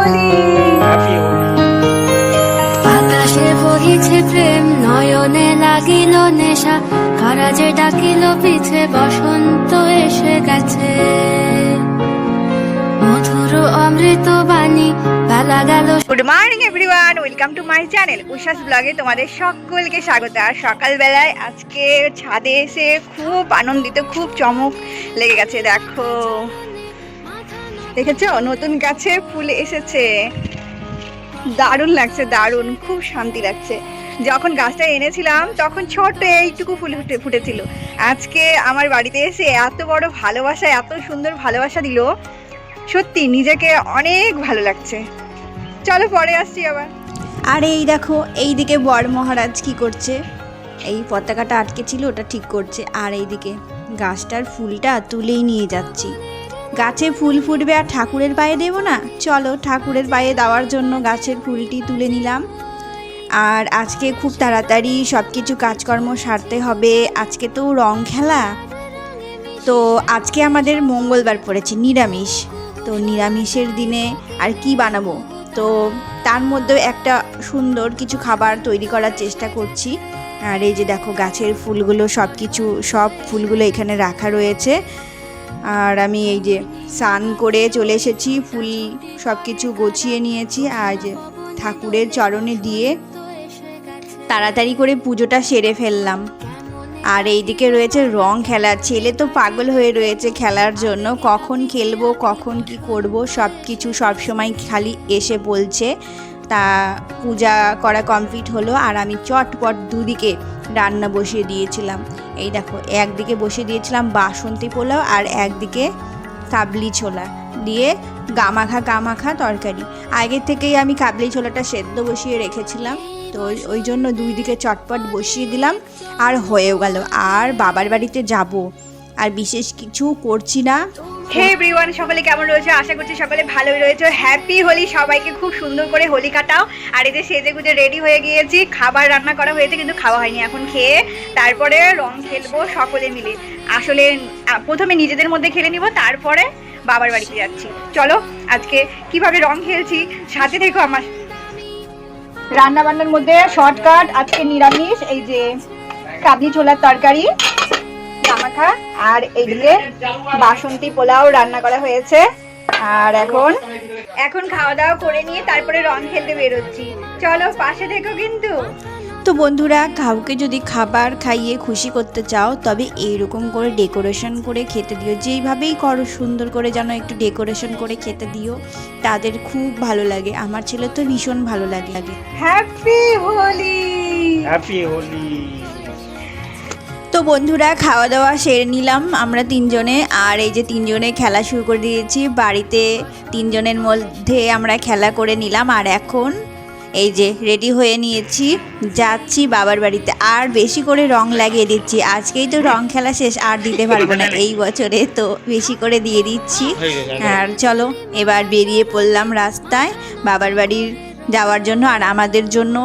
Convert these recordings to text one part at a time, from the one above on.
হোলি আকাশে বহিছে প্রেম নয়নে লাগিল নেশা কারা যে ডাকিল পিছে বসন্ত এসে গেছে। মধুর অমৃত বাণী বেলা গেল good morning everyone welcome to my channel Usha's ব্লগে তোমাদের সকলকে স্বাগত। আর সকালবেলায় আজকে ছাদে এসে খুব আনন্দিত খুব চমক লেগে গেছে দেখো। দেখেছ? নতুন গাছে ফুল এসেছে। দারুণ লাগছে, দারুণ। খুব শান্তি লাগছে। যখন গাছটা এনেছিলাম, তখন ছোট্ট এইটুকু ফুল ফুটে, ফুটেছিল। আজকে আমার বাড়িতে এসে এত বড় ভালোবাসা, এত সুন্দর ভালোবাসা দিল। সত্যি, নিজেকে অনেক ভালো লাগছে। চলো, পরে আসছি আবার। আর এই দেখো এই দিকে বর মহারাজ কি করছে? এই পতাকাটা আটকে ছিল ওটা ঠিক করছে। আর এইদিকে গাছটার ফুলটা তুলেই নিয়ে যাচ্ছি। গাছে ফুল ফুটবে আর ঠাকুরের পায়ে দেবো না? চলো, ঠাকুরের পায়ে দেওয়ার জন্য গাছের ফুলটি তুলে নিলাম। আর আজকে খুব তাড়াতাড়ি সব কিছু কাজকর্ম সারতে হবে। আজকে তো রং খেলা। তো আজকে আমাদের মঙ্গলবার পড়েছে, নিরামিষ। তো নিরামিষের দিনে আর কি বানাবো? তো তার মধ্যেও একটা সুন্দর কিছু খাবার তৈরি করার চেষ্টা করছি। আর এই যে দেখো, গাছের ফুলগুলো সব কিছু সব ফুলগুলো এখানে রাখা রয়েছে। আর আমি এই যে স্নান করে চলে এসেছি, ফুল সব কিছু গুছিয়ে নিয়েছি, আর যে ঠাকুরের চরণে দিয়ে তাড়াতাড়ি করে পুজোটা সেরে ফেললাম। আর এইদিকে রয়েছে রং খেলার ছেলে তো পাগল হয়ে রয়েছে খেলার জন্য, কখন খেলব, কখন কি করব সব কিছু সবসময় খালি এসে বলছে। তা পূজা করা কমপ্লিট হলো, আর আমি চটপট দুদিকে রান্না বসিয়ে দিয়েছিলাম। এই দেখো, একদিকে বসিয়ে দিয়েছিলাম বাসন্তী পোলাও আর একদিকে কাবলি ছোলা দিয়ে গামাখা গামাখা তরকারি। আগের থেকেই আমি কাবলি ছোলাটা সেদ্ধ বসিয়ে রেখেছিলাম, তো ওই জন্য দুই দিকে চটপট বসিয়ে দিলাম আর হয়েও গেল। আর বাবার বাড়িতে যাব, আর বিশেষ কিছু করছি না। হে এভরিওয়ান সকলে কেমন রয়েছে? আশা করছি সকলে ভালোই রয়েছে। হ্যাপি হোলি সবাইকে খুব সুন্দর করে হোলি কাটাও। আর যে সেজে গুজে রেডি হয়ে গিয়েছি। খাবার রান্না করা হয়েছে, কিন্তু খাওয়া হয়নি এখন খেয়ে। তারপরে রং খেলব সকলে মিলে। আসলে প্রথমে নিজেদের মধ্যে খেলে নিব, তারপরে বাবার বাড়িতে যাচ্ছি। চলো, আজকে কীভাবে রং খেলছি, সাথে থেকো আমার। রান্না বান্নার মধ্যে শর্টকাট আজকে নিরামিষ, এই যে কাবলি ছোলার তরকারি। জামাখা আর এইদিকে বাসন্তী পোলাও রান্না করা হয়েছে। আর এখন এখন খাওয়া দাওয়া করে নিয়ে তারপরে রং খেলতে বেরোচ্ছি। চলো পাশে থেকো কিন্তু। তো বন্ধুরা কাউকে যদি খাবার খাইয়ে খুশি করতে চাও তবে এইরকম করে ডেকোরেশন করে খেতে দিও। যেইভাবেই করো সুন্দর করে যেন একটু ডেকোরেশন করে খেতে দিও তাদের খুব ভালো লাগে। আমার ছেলে তো ভীষণ ভালো লাগে। লাগে হ্যাপি হোলি হ্যাপি হোলি তো বন্ধুরা খাওয়া দাওয়া সেরে নিলাম আমরা তিনজনে। আর এই যে তিনজনে খেলা শুরু করে দিয়েছি বাড়িতে তিনজনের মধ্যে আমরা খেলা করে নিলাম। আর এখন এই যে রেডি হয়ে নিয়েছি যাচ্ছি বাবার বাড়িতে। আর বেশি করে রং লাগিয়ে দিচ্ছি। আজকেই তো রং খেলা শেষ আর দিতে পারব না। এই বছরে তো বেশি করে দিয়ে দিচ্ছি। আর চলো এবার বেরিয়ে পড়লাম রাস্তায় বাবার বাড়ির যাওয়ার জন্য। আর আমাদের জন্য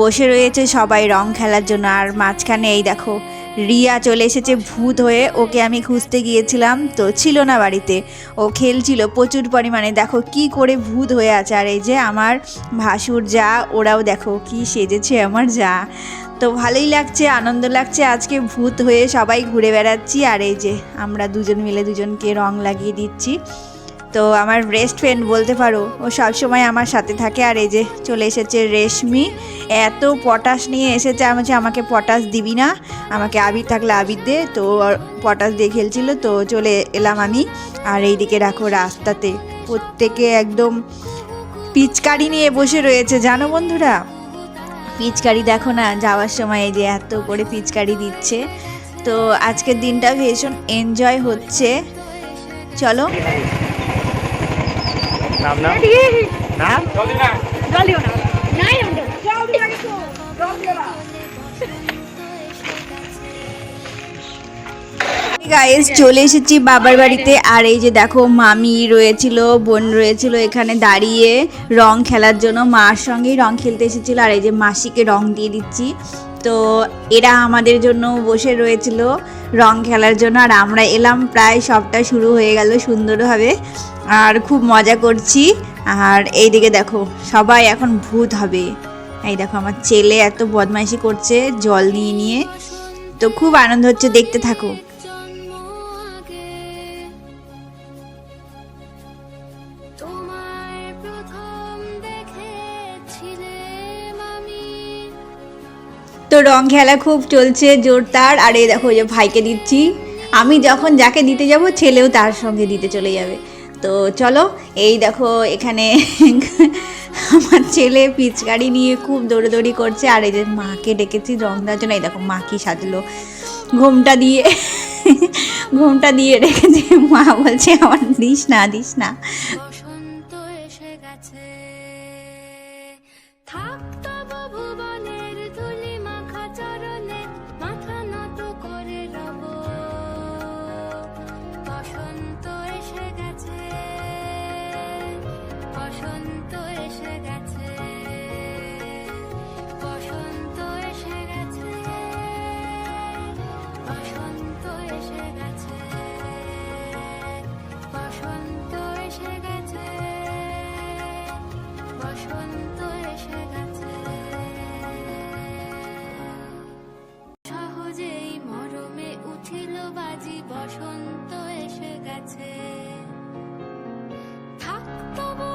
বসে রয়েছে সবাই রং খেলার জন্য। আর মাঝখানে এই দেখো রিয়া চলে এসেছে ভূত হয়ে। ওকে আমি খুঁজতে গিয়েছিলাম, তো ছিল না বাড়িতে। ও খেলছিল প্রচুর পরিমাণে। দেখো কি করে ভূত হয়ে আছে। আর এই যে আমার ভাসুর যা, ওরাও দেখো কি সেজেছে আমার যা। তো ভালোই লাগছে, আনন্দ লাগছে। আজকে ভূত হয়ে সবাই ঘুরে বেড়াচ্ছি। আর এই যে আমরা দুজন মিলে দুজনকে রং লাগিয়ে দিচ্ছি। তো আমার বেস্ট ফ্রেন্ড বলতে পারো, ও সবসময় আমার সাথে থাকে আর এই যে চলে এসেছে রেশমি। এত পটাশ নিয়ে এসেছে আমি আমাকে পটাশ দিবি না, আমাকে আবির থাকলে আবির দে, তো পটাশ দিয়ে খেলছিল, তো চলে এলাম আমি। আর এইদিকে রাখো রাস্তাতে, প্রত্যেকে একদম পিচকারি নিয়ে বসে রয়েছে, জানো বন্ধুরা? পিচকারি দেখো না, যাওয়ার সময় এই যে এত করে পিচকারি দিচ্ছে। তো আজকের দিনটা ভীষণ এনজয় হচ্ছে। চলো নাম নাম নাম জল দিও না নাই আমাদের জল দিও না কিন্তু জল দিও না গাইস চলে এসেছি বাবার বাড়িতে। আর এই যে দেখো মামি রয়েছিল বোন রয়েছিল এখানে দাঁড়িয়ে রং খেলার জন্য। মার সঙ্গেই রং খেলতে এসেছিল আর এই যে মাসিকে রং দিয়ে দিচ্ছি। তো এরা আমাদের জন্য বসে রয়েছিল রং খেলার জন্য। আর আমরা এলাম প্রায় সবটা শুরু হয়ে গেল সুন্দরভাবে। আর খুব মজা করছি। আর এইদিকে দেখো সবাই এখন ভূত হবে। এই দেখো আমার ছেলে এত বদমাইশি করছে জল নিয়ে নিয়ে। তো খুব আনন্দ হচ্ছে দেখতে থাকো। তো রং খেলা খুব চলছে জোরদার। আর এই দেখো ওই যে ভাইকে দিচ্ছি। আমি যখন যাকে দিতে যাব ছেলেও তার সঙ্গে দিতে চলে যাবে। তো চলো, এই দেখো এখানে আমার ছেলে পিচকারি নিয়ে খুব দৌড়োদৌড়ি করছে, আর এই যে মাকে ডেকেছি রং দেওয়ার জন্য, এই দেখো মা কি সাজলো। ঘুমটা দিয়ে ঘুমটা দিয়ে রেখেছে মা বলছে, আমার দিস না দিস না।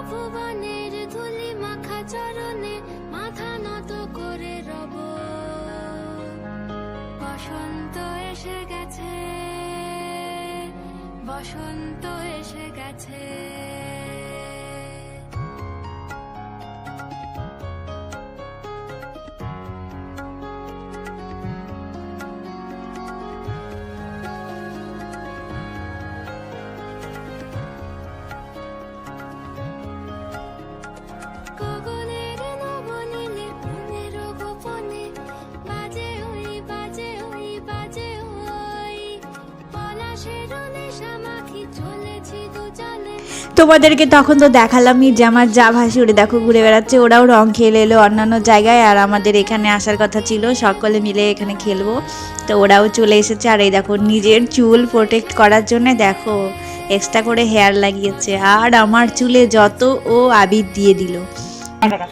ভুবনের ধুলি মাখা চরণে মাথা নত করে রব। বসন্ত এসে গেছে বসন্ত এসে গেছে। তোমাদেরকে তখন তো দেখালামই যে আমার যা ভাসি ভাসুরে দেখো, ঘুরে বেড়াচ্ছে। ওরাও রং খেলে এলো অন্যান্য জায়গায়, আর আমাদের এখানে আসার কথা ছিল, সকলে মিলে এখানে খেলব। তো ওরাও চলে এসেছে, আর এই দেখো, নিজের চুল প্রোটেক্ট করার জন্য দেখো এক্সট্রা করে হেয়ার লাগিয়েছে। আর আমার চুলে যত ও আবির দিয়ে দিল।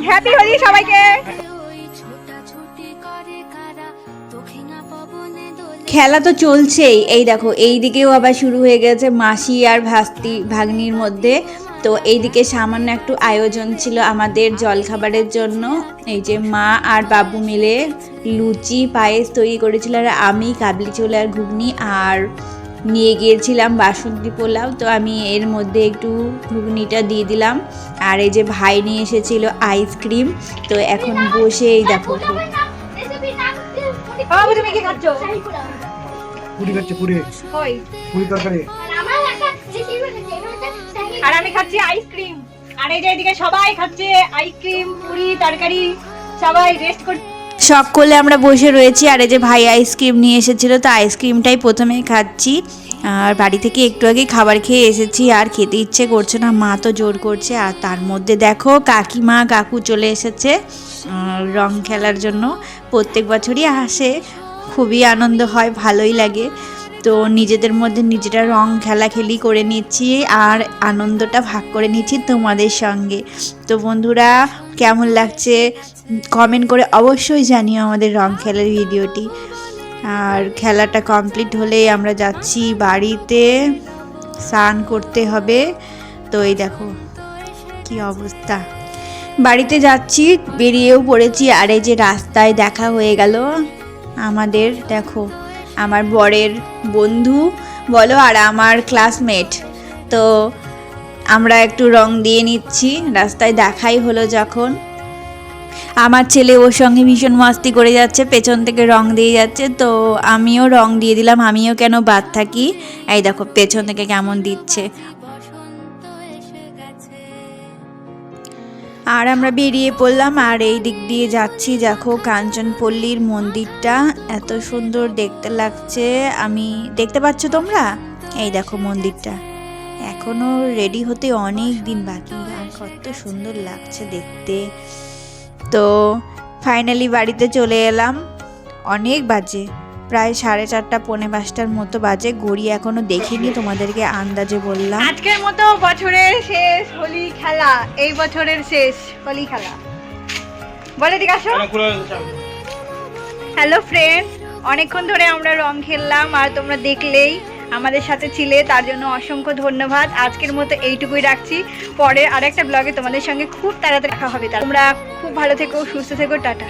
হ্যাপি হোলি সবাইকে! খেলা তো চলছেই। এই দেখো এই দিকেও আবার শুরু হয়ে গেছে মাসি আর ভাস্তি ভাগ্নির মধ্যে। তো এইদিকে সামান্য একটু আয়োজন ছিল আমাদের জলখাবারের জন্য। এই যে মা আর বাবু মিলে লুচি পায়েস তৈরি করেছিল আর আমি কাবলি আর ঘুগনি আর নিয়ে গিয়েছিলাম বাসন্তী পোলাও। তো আমি এর মধ্যে একটু ঘুগনিটা দিয়ে দিলাম। আর এই যে ভাই নিয়ে এসেছিল আইসক্রিম। তো এখন বসে এই দেখো। তুমি কি খাচ্ছ? পুরি খাচ্ছে পুরি। ওই পুরি তরকারি। আর আমি খাচ্ছি আইসক্রিম আর এই যে এদিকে সবাই খাচ্ছে আইসক্রিম পুরি তরকারি সবাই রেস্ট করছে সকলে আমরা বসে রয়েছি আর এই যে ভাই আইসক্রিম নিয়ে এসেছিল তো আইসক্রিমটাই প্রথমেই খাচ্ছি। আর বাড়ি থেকে একটু আগে খাবার খেয়ে এসেছি আর খেতে ইচ্ছে করছে না মা তো জোর করছে আর তার মধ্যে দেখো কাকিমা কাকু চলে এসেছে রং খেলার জন্য প্রত্যেক বছরই আসে। খুবই আনন্দ হয়, ভালোই লাগে। তো নিজেদের মধ্যে নিজেরা রং খেলাখেলি করে নিচ্ছি আর আনন্দটা ভাগ করে নিচ্ছি তোমাদের সঙ্গে। তো বন্ধুরা, কেমন লাগছে? কমেন্ট করে অবশ্যই জানিও আমাদের রং খেলার ভিডিওটি। আর খেলাটা কমপ্লিট হলে আমরা যাচ্ছি বাড়িতে, স্নান করতে হবে। তো এই দেখো, কি অবস্থা। বাড়িতে যাচ্ছি, বেরিয়েও পড়েছি আর এই যে রাস্তায় দেখা হয়ে গেল। আমাদের, দেখো, আমার বরের বন্ধু, বলো, আর আমার ক্লাসমেট তো, আমরা একটু রং দিয়ে নিচ্ছি, রাস্তায় দেখাই হলো যখন। আমার ছেলে ওর সঙ্গে ভীষণ মস্তি করে যাচ্ছে, পেছন থেকে রং দিয়ে যাচ্ছে, তো আমিও রং দিয়ে দিলাম, আমিও কেন বাদ থাকি? এই দেখো, পেছন থেকে কেমন দিচ্ছে। আর আমরা বেরিয়ে পড়লাম, আর এই দিক দিয়ে যাচ্ছি। দেখো কাঞ্চনপল্লীর মন্দিরটা এত সুন্দর দেখতে লাগছে। আমি, দেখতে পাচ্ছ তোমরা? এই দেখো মন্দিরটা। এখনও রেডি হতে অনেক দিন বাকি। আর কত সুন্দর লাগছে দেখতে। তো ফাইনালি বাড়িতে চলে এলাম। অনেক বাজে। প্রায় সাড়ে চারটা পৌনে পাঁচটার মতো বাজে। গড়ি এখনও দেখিনি তোমাদেরকে আন্দাজে বললাম। আজকের মতো বছরের শেষ হোলি খেলা এই বছরের শেষ হোলি খেলা। বলে দিকে আসো। হ্যালো ফ্রেন্ডস অনেকক্ষণ ধরে আমরা রং খেললাম আর তোমরা দেখলেই আমাদের সাথে ছিলে তার জন্য অসংখ্য ধন্যবাদ। আজকের মতো এইটুকুই রাখছি। পরে আরেকটা ব্লগে তোমাদের সঙ্গে খুব তাড়াতাড়ি দেখা হবে। তোমরা খুব ভালো থেকো সুস্থ থেকো টাটা।